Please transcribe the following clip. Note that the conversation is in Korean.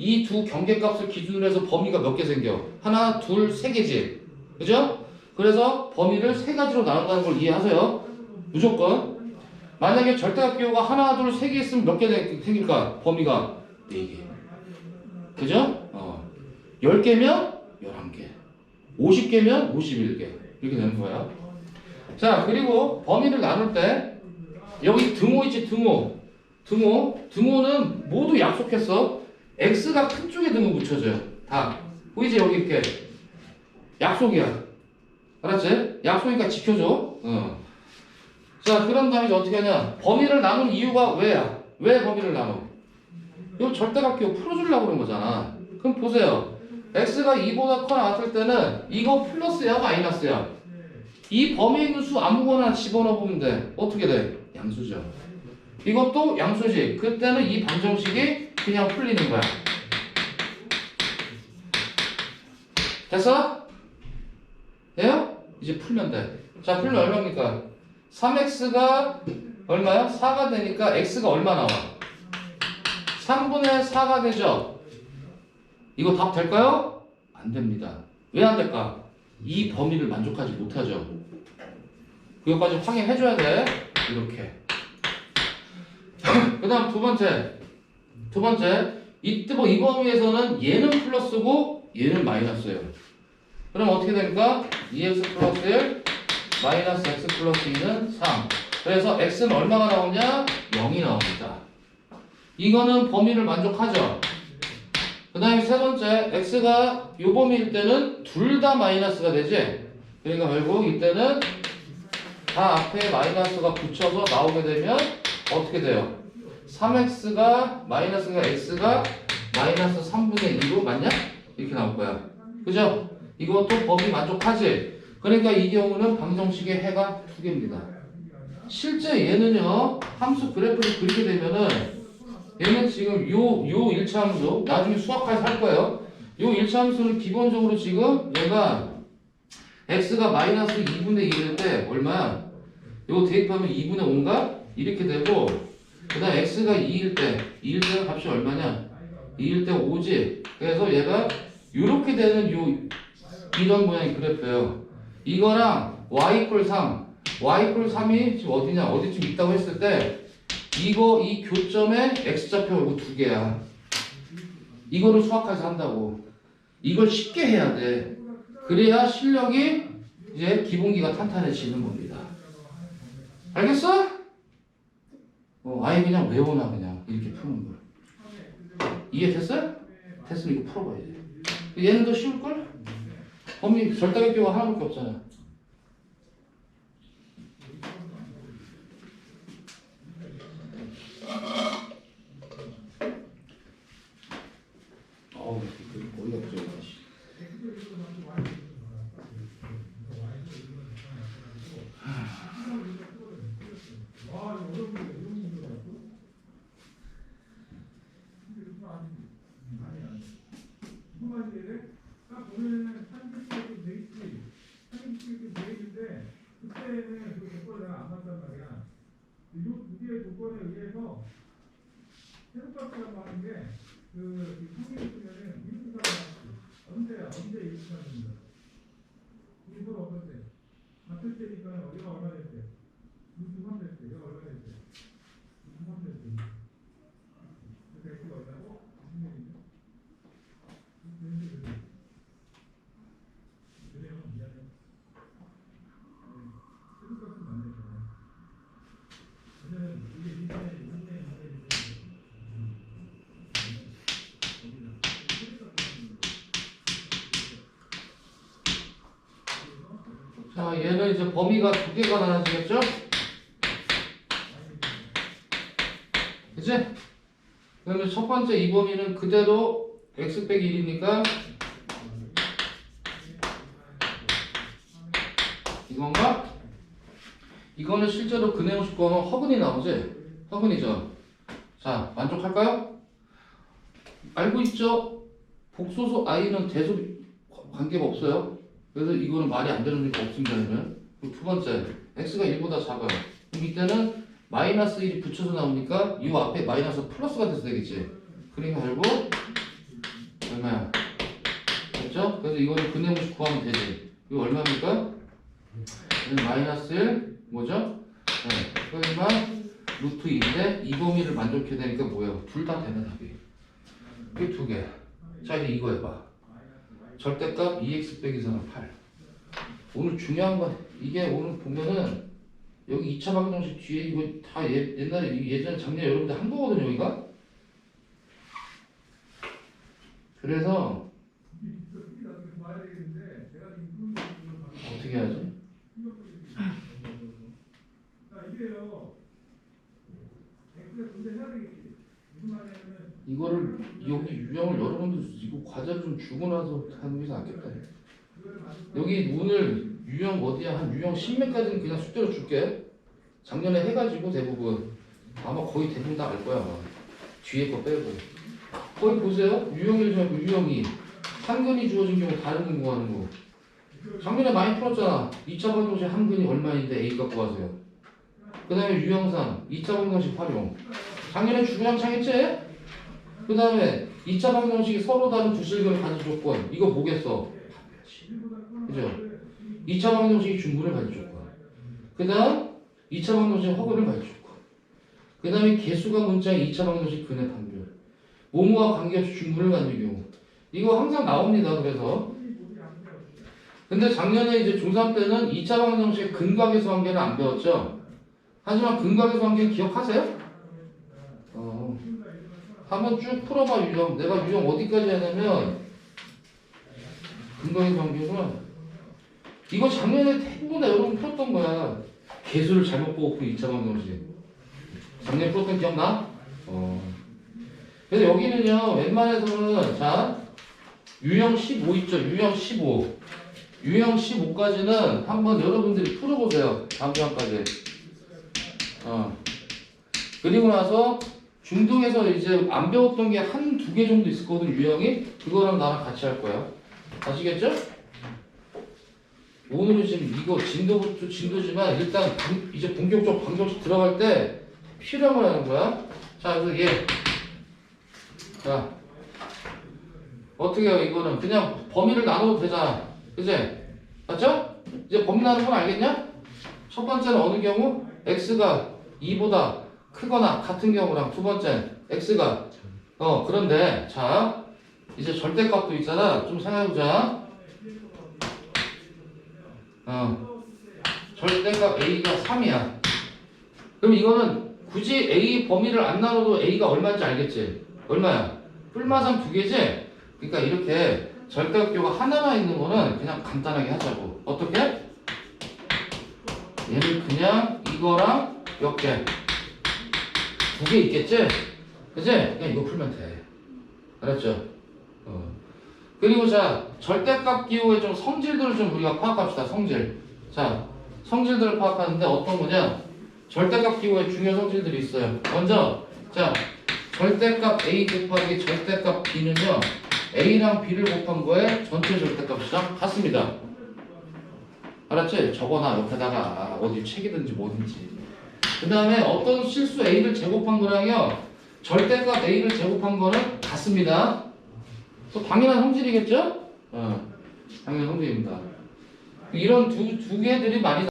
이 두 경계값을 기준으로 해서 범위가 몇 개 생겨? 하나, 둘, 세 개지. 그죠? 그래서 범위를 세 가지로 나눈다는 걸 이해하세요. 무조건. 만약에 절대값 기호가 하나, 둘, 세 개 있으면 몇 개 생길까? 범위가 네 개. 그죠? 어. 10개면 11개. 50개면 51개. 이렇게 되는 거야. 자, 그리고 범위를 나눌 때 여기 등호 있지, 등호. 등호. 등호는 모두 약속했어. X가 큰 쪽에 등호 붙여줘요. 다. 보이지? 여기 이렇게. 약속이야. 알았지? 약속이니까 지켜줘. 어. 자, 그런 다음에 어떻게 하냐. 범위를 나눈 이유가 왜야? 왜 범위를 나눠? 이거 절대값기호 풀어주려고 그런 거잖아. 그럼 보세요. x가 2보다 커 나왔을 때는 이거 플러스야 마이너스야? 이 범위에 있는 수 아무거나 집어넣어 보면 돼. 어떻게 돼? 양수죠. 이것도 양수지. 그때는 이 방정식이 그냥 풀리는 거야. 됐어? 돼요? 이제 풀면 돼. 자, 풀면 얼마입니까? 3x가 얼마야? 4가 되니까 x가 얼마 나와? 3분의 4가 되죠? 이거 답 될까요? 안 됩니다. 왜 안 될까? 이 범위를 만족하지 못하죠. 그것까지 확인해줘야 돼. 이렇게. 그 다음 두 번째. 두 번째. 이때 뭐이 범위에서는 얘는 플러스고 얘는 마이너스예요. 그럼 어떻게 됩니까? 2x 플러스 1 마이너스 x 플러스 2는 3. 그래서 x는 얼마가 나오냐? 0이 나옵니다. 이거는 범위를 만족하죠. 그 다음에 세 번째, x가 요 범위일 때는 둘 다 마이너스가 되지? 그러니까 결국 이때는 다 앞에 마이너스가 붙여서 나오게 되면 어떻게 돼요? 3x가 마이너스가 x가 마이너스 3분의 2로 맞냐? 이렇게 나올 거야. 그죠? 이것도 범위 만족하지? 그러니까 이 경우는 방정식의 해가 두 개입니다. 실제 얘는요, 함수 그래프를 그리게 되면은 얘는 지금 요, 요 일차함수, 나중에 수학할 할 거예요. 요 일차함수는 기본적으로 지금 얘가 x가 마이너스 2분의 1일 때 얼마야? 요거 대입하면 2분의 5인가? 이렇게 되고 그 다음 x가 2일 때 2일 때 값이 얼마냐? 2일 때 5지. 그래서 얘가 이렇게 되는 요 이런 모양의 그래프예요. 이거랑 y 이퀄 3 y 이퀄 3이 지금 어디냐? 어디쯤 있다고 했을 때 이거 이 교점에 x좌표 이거 두 개야. 이거를 수학해서 한다고. 이걸 쉽게 해야 돼. 그래야 실력이 이제 기본기가 탄탄해지는 겁니다. 알겠어? 어, 아예 그냥 외워놔 그냥 이렇게 푸는 걸 이해됐어요? 됐으면 이거 풀어봐야 돼 얘는 더 쉬울걸? 범위 절대값기호가 하나밖에 없잖아 어우 그 머리가 부족하다 씨. 딱 보면은 상식적으로 돼 있지. 상식적으로 돼 있는데 그때는 그 조건을 안 맞단 말이야. 이두 개의 조건에 의해서 세로값이라고 하는 게그 성립이 쓰면은 미분사가 언제 언제 이분사가 됩니다. 서로 어떨 때? 같을 때니까 어디가 얼마 될 때? 루트 3 될 때, 이거 얼마 될 때? 루트 3 될 때. 그래서 x가 얼마고? 16인데. 자, 얘는 이제 범위가 두 개가 나눠지겠죠? 그치? 그러면 첫 번째 이 범위는 그대로 x 빼기 1이니까 이건가? 이거는 실제로 근해용식 거는 허근이 나오지? 허근이죠? 자, 만족할까요? 알고 있죠? 복소수 i는 대소비 관계가 없어요. 그래서 이거는 말이 안 되는 게 없습니다. 그러면 그리고 두 번째 x가 1보다 작아요. 그럼 이때는 마이너스 1이 붙여서 나오니까 이 앞에 마이너스 플러스가 돼서 되겠지. 그러니까 결국 이거는 근해무식 구하면 되지. 이거 얼마입니까? 얘는 마이너스 1 뭐죠? 네. 그러니까 루트 2인데 이 범위를 만족해야 되니까 뭐예요? 둘 다 되는 답이. 이게 두 개. 자 이제 이거 해봐. 절대값 2x 빼기 4는 8. 오늘 중요한 건 이게 오늘 보면은 여기 2차 방정식 뒤에 이거 다 예, 옛날에 이 예전 작년 여러분들 한 거거든요 여기가. 그래서 어떻게 하지? 이거를 여기 유형을 여러분들 이거 과제를 좀 주고 나서 하는 게 낫겠다. 여기 오늘 유형 어디야 한 유형 10매까지는 그냥 숙제로 줄게. 작년에 해가지고 대부분 아마 거의 대부분 다 알 거야 아마. 뒤에 거 빼고. 거기 보세요. 유형 1 정도 유형 2. 한근이 주어진 경우 다른 근 구하는 거. 작년에 많이 풀었잖아. 2차 방정식 한근이 얼마인데 A 갖고 가세요. 그 다음에 유형 3. 2차 방정식 활용. 작년에 주구장창 했지? 그 다음에 2차 방정식이 서로 다른 두 실근을 가진 조건. 이거 뭐겠어? 그죠? 2차 방정식이 중분을 가진 조건. 그 다음 2차 방정식 허근을 가진 조건. 그 다음에 개수가 문자의 2차 방정식 근의 판별. 모모와 관계없이 중분을 가진 경우. 이거 항상 나옵니다. 그래서. 근데 작년에 이제 중3 때는 2차 방정식 근각에수 관계는 안 배웠죠? 하지만 근각에수 관계는 기억하세요? 어. 한번 쭉 풀어봐 유형. 내가 유형 어디까지 하냐면 근각에수 관계는 이거 작년에 대부분 여러분 풀었던 거야. 개수를 잘못 그 2차 방정식. 작년에 풀었던 기억나? 어. 그래서 여기는요, 웬만해서는, 자, 유형 15 있죠? 유형 15. 유형 15까지는 한번 여러분들이 풀어보세요. 다음 시간까지. 어. 그리고 나서 중등에서 이제 안 배웠던 게 한 두 개 정도 있었거든, 유형이. 그거랑 나랑 같이 할 거야. 아시겠죠? 오늘은 지금 이거 진도부터 진도지만 일단 방- 이제 본격적 방정식 들어갈 때 필요한 걸 하는 거야. 자, 그래서 얘. 자, 어떻게 해요, 이거는? 그냥 범위를 나눠도 되잖아. 그지? 맞죠? 이제 범위 나누는 건 알겠냐? 첫 번째는 어느 경우? x가 2보다 크거나 같은 경우랑 두 번째, x가 어, 그런데, 자, 이제 절대값도 있잖아. 좀 생각해보자. 어, 절대값 a가 3이야. 그럼 이거는 굳이 a 범위를 안 나눠도 a가 얼마인지 알겠지? 얼마야? 뿔마상 두 개지? 그러니까 이렇게 절대값교가 하나만 있는 거는 그냥 간단하게 하자고. 어떻게? 얘를 그냥 이거랑 몇 개? 두 개 있겠지? 그지? 그냥 이거 풀면 돼. 알았죠? 어. 그리고 자, 절대값 기호의 좀 성질들을 좀 우리가 파악합시다. 성질. 자, 성질들을 파악하는데 어떤 거냐? 절대값 기호의 중요 성질들이 있어요. 먼저, 자, 절대값 A 곱하기 절대값 B는요, A랑 B를 곱한 거에 전체 절대값이랑 같습니다. 알았지? 적어놔, 옆에다가. 어디 책이든지 뭐든지. 그 다음에 어떤 실수 A를 제곱한 거랑요, 절대값 A를 제곱한 거는 같습니다. 또 당연한 성질이겠죠? 어, 당연한 성질입니다. 이런 두, 두 개들이 많이